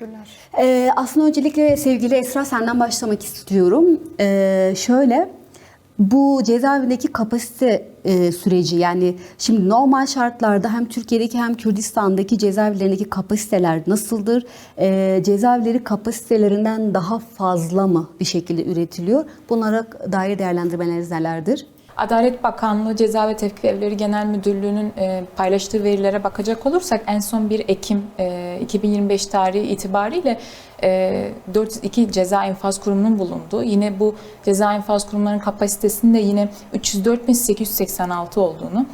Teşekkürler. Ee, aslında öncelikle sevgili Esra senden başlamak istiyorum. Ee, şöyle, bu cezaevindeki kapasite e, süreci yani şimdi normal şartlarda hem Türkiye'deki hem Kürdistan'daki cezaevlerindeki kapasiteler nasıldır? Ee, cezaevleri kapasitelerinden daha fazla mı bir şekilde üretiliyor? Bunlara dair değerlendirmeleriniz nelerdir? Adalet Bakanlığı Ceza ve Tevkif Evleri Genel Müdürlüğü'nün e, paylaştığı verilere bakacak olursak en son 1 Ekim e, 2025 tarihi itibariyle e, 402 ceza infaz kurumunun bulunduğu, yine bu ceza infaz kurumlarının kapasitesinin de yine 304.886 olduğunu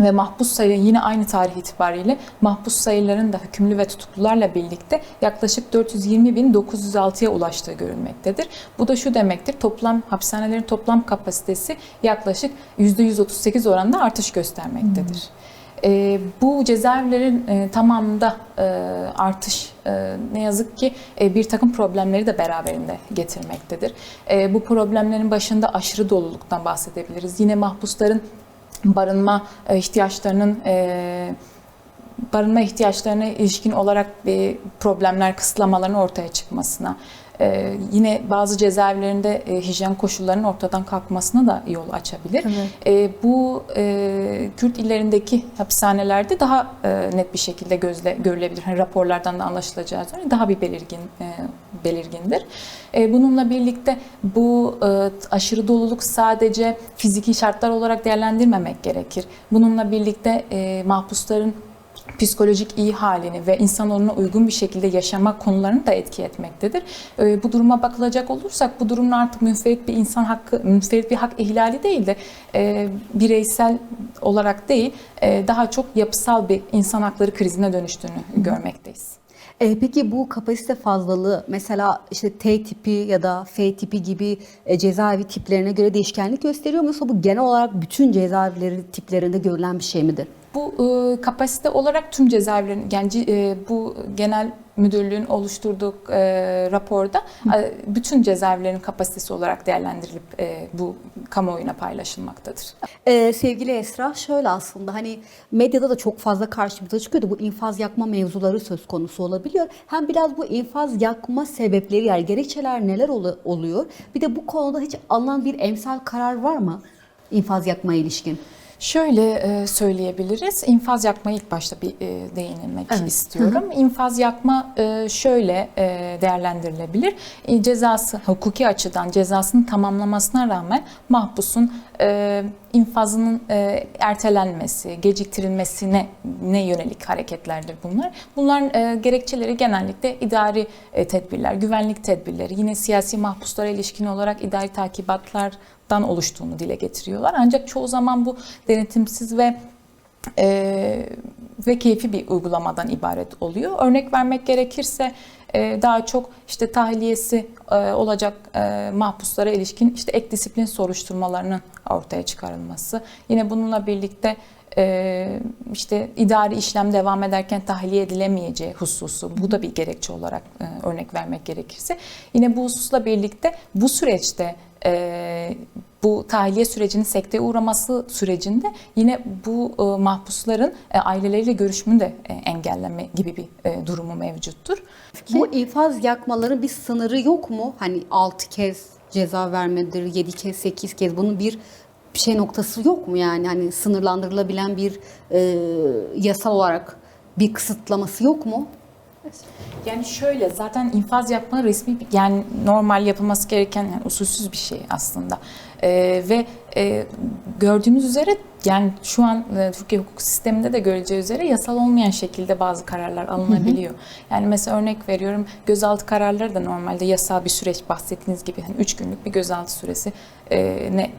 ve mahpus sayı yine aynı tarih itibariyle mahpus sayıların da hükümlü ve tutuklularla birlikte yaklaşık 420.906'ya ulaştığı görülmektedir. Bu da şu demektir, toplam hapishanelerin toplam kapasitesi yaklaşık %138 oranında artış göstermektedir. E, bu cezaevlerin e, tamamında e, artış e, ne yazık ki e, bir takım problemleri de beraberinde getirmektedir. E, bu problemlerin başında aşırı doluluktan bahsedebiliriz. Yine mahpusların barınma e, ihtiyaçlarının e, barınma ihtiyaçlarına ilişkin olarak bir problemler, kısıtlamaların ortaya çıkmasına, e, yine bazı cezaevlerinde e, hijyen koşullarının ortadan kalkmasına da yol açabilir. Evet. E, bu e, Kürt illerindeki hapishanelerde daha e, net bir şekilde gözle görülebilir. Hani raporlardan da anlaşılacağı üzere daha bir belirgin e, belirgindir. E, bununla birlikte bu e, aşırı doluluk sadece fiziki şartlar olarak değerlendirmemek gerekir. Bununla birlikte e, mahpusların psikolojik iyi halini ve insanoğluna uygun bir şekilde yaşama konularını da etki etmektedir. Bu duruma bakılacak olursak bu durumun artık münferit bir insan hakkı, münferit bir hak ihlali değil de e, bireysel olarak değil, e, daha çok yapısal bir insan hakları krizine dönüştüğünü görmekteyiz. E, peki bu kapasite fazlalığı mesela işte T tipi ya da F tipi gibi e, cezaevi tiplerine göre değişkenlik gösteriyor mu? Yoksa bu genel olarak bütün cezaevleri tiplerinde görülen bir şey midir? Bu e, kapasite olarak tüm cezaevlerin, yani e, bu genel müdürlüğün oluşturduğu e, raporda e, bütün cezaevlerin kapasitesi olarak değerlendirilip e, bu kamuoyuna paylaşılmaktadır. Ee, sevgili Esra şöyle aslında hani medyada da çok fazla karşımıza çıkıyordu. Bu infaz yakma mevzuları söz konusu olabiliyor. Hem biraz bu infaz yakma sebepleri yani gerekçeler neler olu- oluyor? Bir de bu konuda hiç alınan bir emsal karar var mı? infaz yakmaya ilişkin. Şöyle e, söyleyebiliriz. İnfaz yakmaya ilk başta bir e, değinilmek Evet. istiyorum. İnfaz yakma e, şöyle değerlendirilebilir. Cezası hukuki açıdan cezasını tamamlamasına rağmen mahpusun infazının e, ertelenmesi, geciktirilmesine ne yönelik hareketlerdir bunlar. Bunların e, gerekçeleri genellikle idari e, tedbirler, güvenlik tedbirleri, yine siyasi mahpuslara ilişkin olarak idari takibatlardan oluştuğunu dile getiriyorlar. Ancak çoğu zaman bu denetimsiz ve e, ve keyfi bir uygulamadan ibaret oluyor. Örnek vermek gerekirse daha çok işte tahliyesi e, olacak e, mahpuslara ilişkin işte ek disiplin soruşturmalarının ortaya çıkarılması. Yine bununla birlikte e, işte idari işlem devam ederken tahliye edilemeyeceği hususu bu da bir gerekçe olarak e, örnek vermek gerekirse yine bu hususla birlikte bu süreçte e, bu tahliye sürecinin sekteye uğraması sürecinde yine bu e, mahpusların e, aileleriyle görüşümünü de e, engelleme gibi bir e, durumu mevcuttur. Bu infaz yakmaların bir sınırı yok mu? Hani 6 kez ceza vermedir, 7 kez, 8 kez bunun bir şey noktası yok mu yani? Hani sınırlandırılabilen bir e, yasal olarak bir kısıtlaması yok mu? Yani şöyle zaten infaz yapma resmi yani normal yapılması gereken yani usulsüz bir şey aslında. Ee, ve e, gördüğümüz üzere yani şu an e, Türkiye hukuk sisteminde de görüleceği üzere yasal olmayan şekilde bazı kararlar alınabiliyor. Yani mesela örnek veriyorum gözaltı kararları da normalde yasal bir süreç bahsettiğiniz gibi hani 3 günlük bir gözaltı süresi e, ne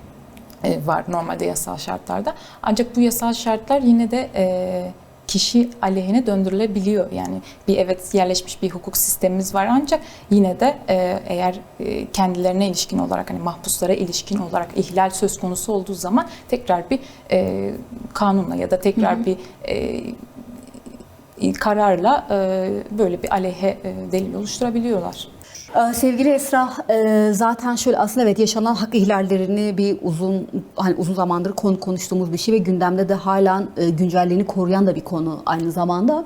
e, var normalde yasal şartlarda. Ancak bu yasal şartlar yine de e, kişi aleyhine döndürülebiliyor. Yani bir evet yerleşmiş bir hukuk sistemimiz var ancak yine de e, eğer e, kendilerine ilişkin olarak hani mahpuslara ilişkin olarak ihlal söz konusu olduğu zaman tekrar bir e, kanunla ya da tekrar bir e, kararla e, böyle bir aleyhe e, delil oluşturabiliyorlar. Ee, Sevgili Esra, e, zaten şöyle aslında evet yaşanan hak ihlallerini bir uzun hani uzun zamandır konu konuştuğumuz bir şey ve gündemde de hala e, güncelliğini koruyan da bir konu aynı zamanda.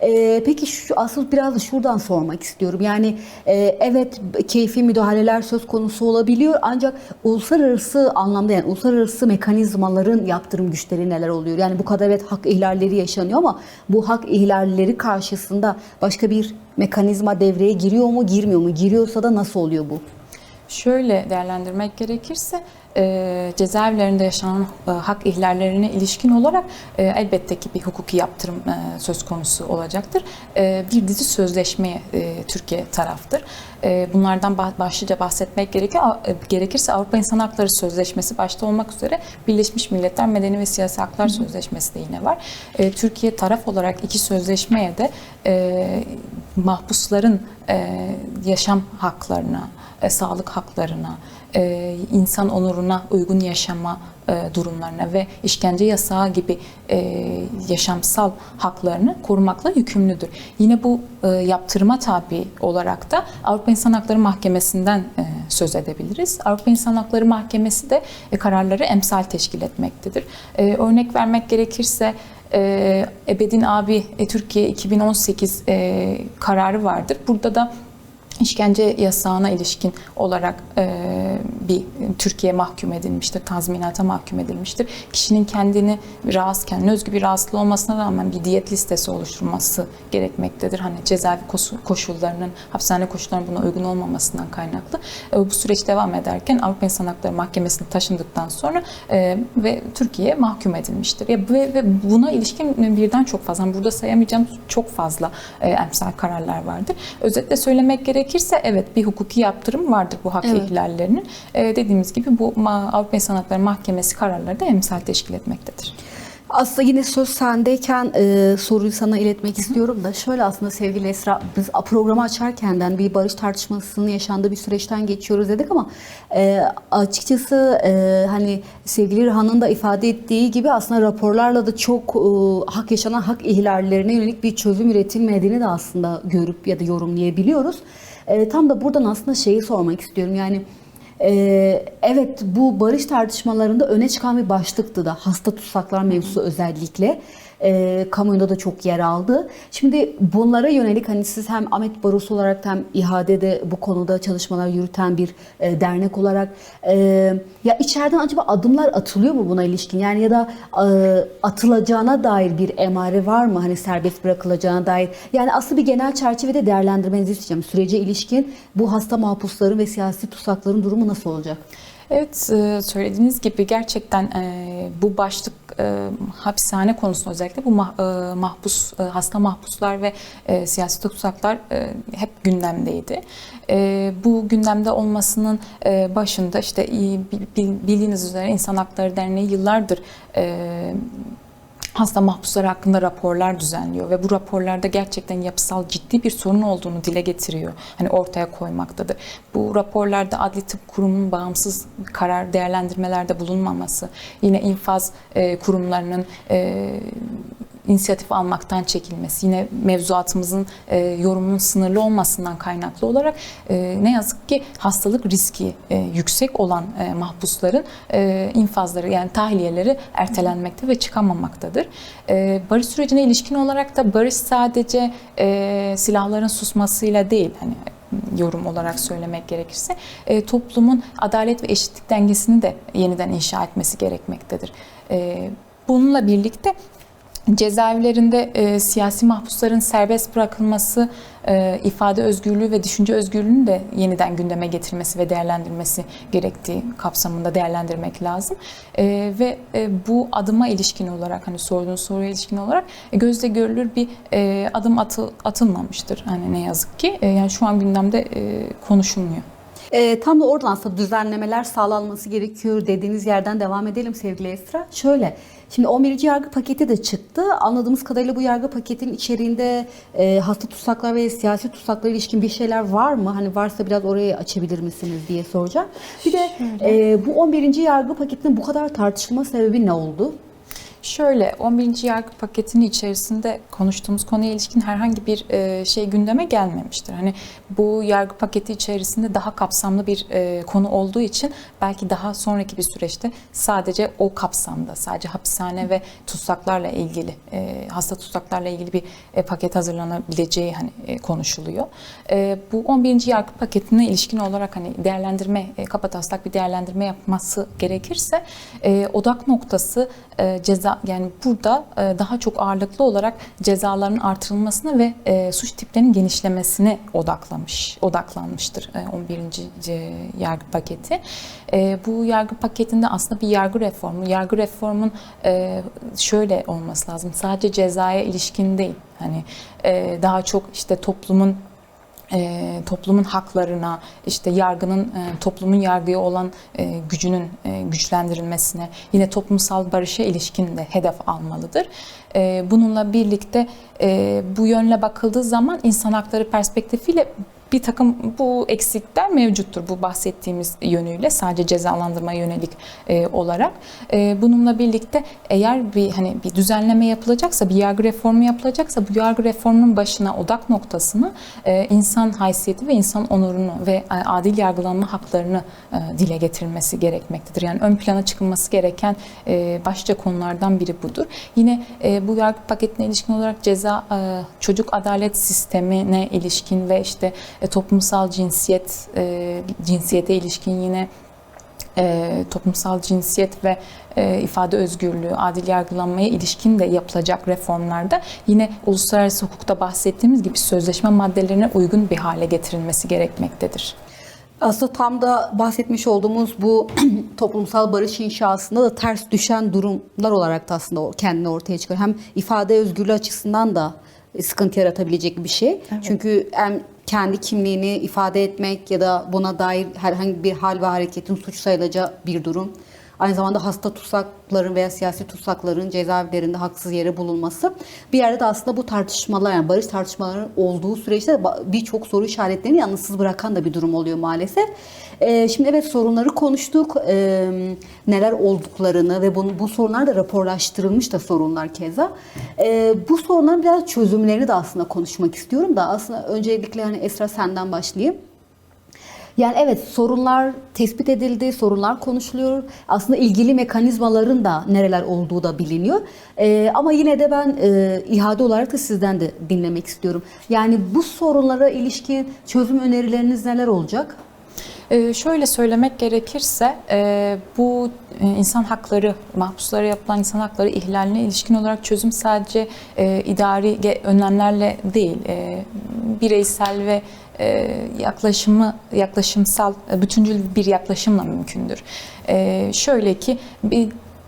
E, Peki şu asıl biraz da şuradan sormak istiyorum. Yani e, evet keyfi müdahaleler söz konusu olabiliyor ancak uluslararası anlamda yani uluslararası mekanizmaların yaptırım güçleri neler oluyor? Yani bu kadar evet hak ihlalleri yaşanıyor ama bu hak ihlalleri karşısında başka bir mekanizma devreye giriyor mu, girmiyor mu? Giriyorsa da nasıl oluyor bu? Şöyle değerlendirmek gerekirse e, cezaevlerinde yaşanan e, hak ihlallerine ilişkin olarak e, elbette ki bir hukuki yaptırım e, söz konusu olacaktır. E, bir dizi sözleşmeye e, Türkiye taraftır. E, bunlardan bah- başlıca bahsetmek gerekiyor. E, Gerekirse Avrupa İnsan Hakları Sözleşmesi başta olmak üzere Birleşmiş Milletler Medeni ve Siyasi Haklar Sözleşmesi de yine var. E, Türkiye taraf olarak iki sözleşmeye de e, mahpusların e, yaşam haklarına, e, sağlık haklarına, e, insan onuruna uygun yaşama e, durumlarına ve işkence yasağı gibi e, yaşamsal haklarını korumakla yükümlüdür. Yine bu e, yaptırıma tabi olarak da Avrupa İnsan Hakları Mahkemesi'nden e, söz edebiliriz. Avrupa İnsan Hakları Mahkemesi de e, kararları emsal teşkil etmektedir. E, örnek vermek gerekirse e, Ebedin abi e, Türkiye 2018 e, kararı vardır. Burada da işkence yasağına ilişkin olarak e, bir Türkiye mahkum edilmiştir, tazminata mahkum edilmiştir. Kişinin kendini rahatsız, kendine özgü bir rahatsızlığı olmasına rağmen bir diyet listesi oluşturması gerekmektedir. Hani cezaevi koşu- koşullarının, hapishane koşullarının buna uygun olmamasından kaynaklı. E, bu süreç devam ederken Avrupa İnsan Hakları Mahkemesi'ne taşındıktan sonra e, ve Türkiye mahkum edilmiştir. Ya, ve, ve buna ilişkin birden çok fazla, hani burada sayamayacağım çok fazla e, emsal kararlar vardır. Özetle söylemek gerekirse evet bir hukuki yaptırım vardır bu hak Evet. ihlallerinin. E, dediğimiz gibi bu Avrupa İnsan Hakları Mahkemesi kararları da emsal teşkil etmektedir. Aslında yine söz sendeyken e, soruyu sana iletmek istiyorum da şöyle aslında sevgili Esra biz programı açarkenden bir barış tartışmasının yaşandığı bir süreçten geçiyoruz dedik ama e, açıkçası e, hani sevgili Rihan'ın da ifade ettiği gibi aslında raporlarla da çok e, hak yaşanan hak ihlallerine yönelik bir çözüm üretilmediğini de aslında görüp ya da yorumlayabiliyoruz. E, tam da buradan aslında şeyi sormak istiyorum yani ee, evet bu barış tartışmalarında öne çıkan bir başlıktı da hasta tutsaklar mevzusu özellikle. Ee, kamuoyunda da çok yer aldı. Şimdi bunlara yönelik hani siz hem Ahmet Barosu olarak hem İHA'de bu konuda çalışmalar yürüten bir e, dernek olarak e, ya içeriden acaba adımlar atılıyor mu buna ilişkin? Yani ya da e, atılacağına dair bir emare var mı? Hani serbest bırakılacağına dair. Yani aslında bir genel çerçevede değerlendirmenizi isteyeceğim. Sürece ilişkin bu hasta mahpusların ve siyasi tutsakların durumu nasıl olacak? Evet e, söylediğiniz gibi gerçekten e, bu başlık e, hapishane konusunda özellikle bu mah- e, mahpus e, hasta mahpuslar ve e, siyasi tutsaklar e, hep gündemdeydi. E, Bu gündemde olmasının e, başında işte bil- bildiğiniz üzere İnsan Hakları Derneği yıllardır e, hasta mahpuslar hakkında raporlar düzenliyor ve bu raporlarda gerçekten yapısal ciddi bir sorun olduğunu dile getiriyor. Hani ortaya koymaktadır. Bu raporlarda Adli Tıp Kurumu'nun bağımsız karar değerlendirmelerde bulunmaması, yine infaz e, kurumlarının e, inisiyatif almaktan çekilmesi, yine mevzuatımızın e, yorumunun sınırlı olmasından kaynaklı olarak e, ne yazık ki hastalık riski e, yüksek olan e, mahpusların e, infazları yani tahliyeleri ertelenmekte ve çıkamamaktadır. E, barış sürecine ilişkin olarak da barış sadece e, silahların susmasıyla değil hani yorum olarak söylemek gerekirse e, toplumun adalet ve eşitlik dengesini de yeniden inşa etmesi gerekmektedir. E, bununla birlikte cezaevlerinde e, siyasi mahpusların serbest bırakılması, e, ifade özgürlüğü ve düşünce özgürlüğünü de yeniden gündeme getirmesi ve değerlendirmesi gerektiği kapsamında değerlendirmek lazım. E, ve e, bu adıma ilişkin olarak hani sorduğun soruya ilişkin olarak e, gözle görülür bir e, adım atı, atılmamıştır. Hani ne yazık ki e, yani şu an gündemde e, konuşulmuyor. E, tam da oradan aslında düzenlemeler sağlanması gerekiyor dediğiniz yerden devam edelim sevgili Esra. Şöyle, şimdi 11. yargı paketi de çıktı. Anladığımız kadarıyla bu yargı paketinin içeriğinde e, hasta tutsaklar ve siyasi tutsaklara ilişkin bir şeyler var mı? Hani varsa biraz orayı açabilir misiniz diye soracağım. Bir de e, bu 11. yargı paketinin bu kadar tartışılma sebebi ne oldu? Şöyle 11. yargı paketinin içerisinde konuştuğumuz konuya ilişkin herhangi bir e, şey gündeme gelmemiştir. Hani bu yargı paketi içerisinde daha kapsamlı bir e, konu olduğu için belki daha sonraki bir süreçte sadece o kapsamda, sadece hapishane ve tutsaklarla ilgili, e, hasta tutsaklarla ilgili bir paket hazırlanabileceği hani konuşuluyor. Bu 11. yargı paketine ilişkin olarak hani değerlendirme, kapataslak bir değerlendirme yapması gerekirse odak noktası ceza yani burada e, daha çok ağırlıklı olarak cezaların artırılmasına ve e, suç tiplerinin genişlemesine odaklamış odaklanmıştır e, 11. ce- yargı paketi. E, bu yargı paketinde aslında bir yargı reformu, yargı reformun e, şöyle olması lazım. Sadece cezaya ilişkin değil. Hani e, daha çok işte toplumun e, toplumun haklarına, işte yargının e, toplumun yargıya olan e, gücünün e, güçlendirilmesine, yine toplumsal barışa ilişkin de hedef almalıdır. E, bununla birlikte e, bu yönle bakıldığı zaman insan hakları perspektifiyle bir takım bu eksikler mevcuttur bu bahsettiğimiz yönüyle sadece cezalandırma yönelik e, olarak. E, bununla birlikte eğer bir hani bir düzenleme yapılacaksa, bir yargı reformu yapılacaksa bu yargı reformunun başına odak noktasını e, insan haysiyeti ve insan onurunu ve e, adil yargılanma haklarını e, dile getirilmesi gerekmektedir. Yani ön plana çıkılması gereken e, başlıca konulardan biri budur. Yine e, bu yargı paketine ilişkin olarak ceza e, çocuk adalet sistemine ilişkin ve işte e, toplumsal cinsiyet e, cinsiyete ilişkin yine e, toplumsal cinsiyet ve e, ifade özgürlüğü, adil yargılanmaya ilişkin de yapılacak reformlarda yine uluslararası hukukta bahsettiğimiz gibi sözleşme maddelerine uygun bir hale getirilmesi gerekmektedir. Aslında tam da bahsetmiş olduğumuz bu toplumsal barış inşasında da ters düşen durumlar olarak da aslında kendini ortaya çıkıyor. Hem ifade özgürlüğü açısından da sıkıntı yaratabilecek bir şey. Çünkü hem kendi kimliğini ifade etmek ya da buna dair herhangi bir hal ve hareketin suç sayılacağı bir durum. Aynı zamanda hasta tutsakların veya siyasi tutsakların cezaevlerinde haksız yere bulunması. Bir yerde de aslında bu tartışmalar yani barış tartışmalarının olduğu süreçte birçok soru işaretlerini yalnızsız bırakan da bir durum oluyor maalesef. Ee, şimdi evet sorunları konuştuk. Ee, neler olduklarını ve bunu, bu sorunlar da raporlaştırılmış da sorunlar keza. Ee, bu sorunların biraz çözümlerini de aslında konuşmak istiyorum da aslında öncelikle hani Esra senden başlayayım. Yani evet sorunlar tespit edildi, sorunlar konuşuluyor. Aslında ilgili mekanizmaların da nereler olduğu da biliniyor. Ee, ama yine de ben e, ihade olarak da sizden de dinlemek istiyorum. Yani bu sorunlara ilişkin çözüm önerileriniz neler olacak? Ee, şöyle söylemek gerekirse e, bu e, insan hakları, mahpuslara yapılan insan hakları ihlaline ilişkin olarak çözüm sadece e, idari önlemlerle değil, bireysel ve yaklaşımı yaklaşımsal bütüncül bir yaklaşımla mümkündür. Şöyle ki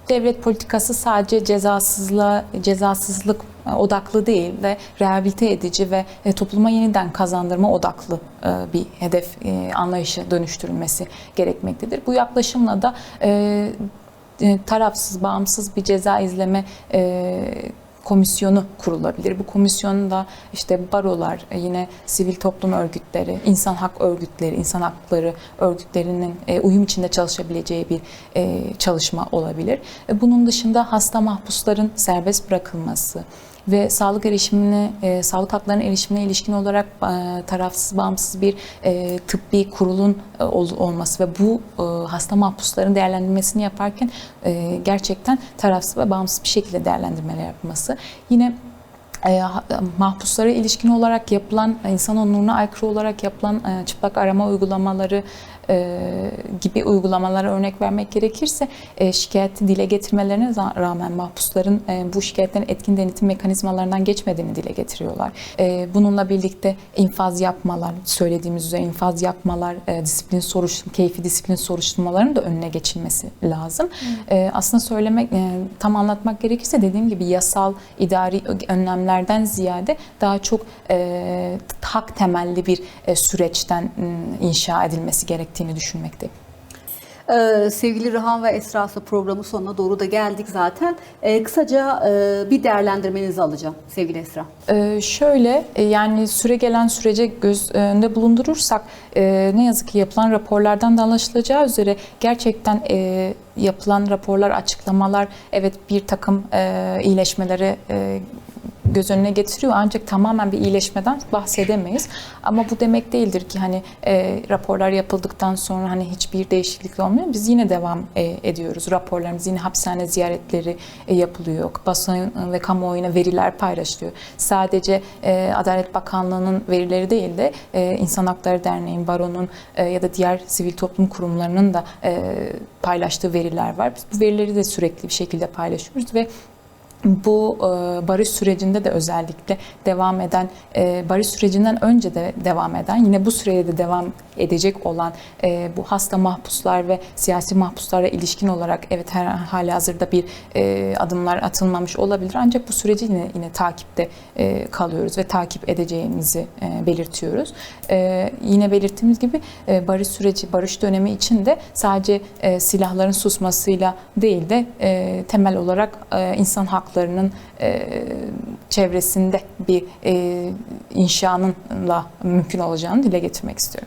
devlet politikası sadece cezasızlığa cezasızlık e, odaklı değil de rehabilite edici ve e, topluma yeniden kazandırma odaklı e, bir hedef anlayışı dönüştürülmesi gerekmektedir. Bu yaklaşımla da tarafsız, bağımsız bir ceza izleme komisyonu kurulabilir. Bu komisyonun da işte barolar, e, yine sivil toplum örgütleri, insan hak örgütleri, insan hakları örgütlerinin e, uyum içinde çalışabileceği bir e, çalışma olabilir. Bunun dışında hasta mahpusların serbest bırakılması, ve sağlık erişimine, e, sağlık haklarına erişimine ilişkin olarak e, tarafsız, bağımsız bir e, tıbbi kurulun e, ol- olması ve bu e, hasta mahpusların değerlendirmesini yaparken e, gerçekten tarafsız ve bağımsız bir şekilde değerlendirmeler yapması. Yine e, mahpuslara ilişkin olarak yapılan, insan onuruna aykırı olarak yapılan e, çıplak arama uygulamaları e, gibi uygulamalara örnek vermek gerekirse e, şikayeti dile getirmelerine rağmen mahpusların e, bu şikayetlerin etkin denetim mekanizmalarından geçmediğini dile getiriyorlar. E, bununla birlikte infaz yapmalar, söylediğimiz üzere infaz yapmalar, e, disiplin soruşturma, keyfi disiplin soruşturmalarının da önüne geçilmesi lazım. E, aslında söylemek, e, tam anlatmak gerekirse dediğim gibi yasal, idari önlemlerden ziyade daha çok e, hak temelli bir e, süreçten m, inşa edilmesi gerektiğini düşünmekteyim. Ee, sevgili Rıhan ve Esra'sı programın sonuna doğru da geldik zaten. Ee, kısaca e, bir değerlendirmenizi alacağım sevgili Esra. Ee, şöyle e, yani süre gelen sürece göz önünde bulundurursak e, ne yazık ki yapılan raporlardan da anlaşılacağı üzere gerçekten e, yapılan raporlar, açıklamalar evet bir takım e, iyileşmeleri e, göz önüne getiriyor ancak tamamen bir iyileşmeden bahsedemeyiz. Ama bu demek değildir ki hani e, raporlar yapıldıktan sonra hani hiçbir değişiklik olmuyor. Biz yine devam e, ediyoruz. Raporlarımız yine hapishane ziyaretleri e, yapılıyor. Basın ve kamuoyuna veriler paylaşılıyor. Sadece e, Adalet Bakanlığı'nın verileri değil de e, İnsan Hakları Derneği'nin, Baro'nun e, ya da diğer sivil toplum kurumlarının da e, paylaştığı veriler var. Biz bu verileri de sürekli bir şekilde paylaşıyoruz ve bu e, barış sürecinde de özellikle devam eden, e, barış sürecinden önce de devam eden, yine bu sürede de devam edecek olan e, bu hasta mahpuslar ve siyasi mahpuslara ilişkin olarak evet her hali hazırda bir adımlar atılmamış olabilir ancak bu süreci yine yine takipte kalıyoruz ve takip edeceğimizi belirtiyoruz. Yine belirttiğimiz gibi barış süreci, barış dönemi için de sadece silahların susmasıyla değil de temel olarak insan haklarının e, çevresinde bir e, inşanınla mümkün olacağını dile getirmek istiyorum.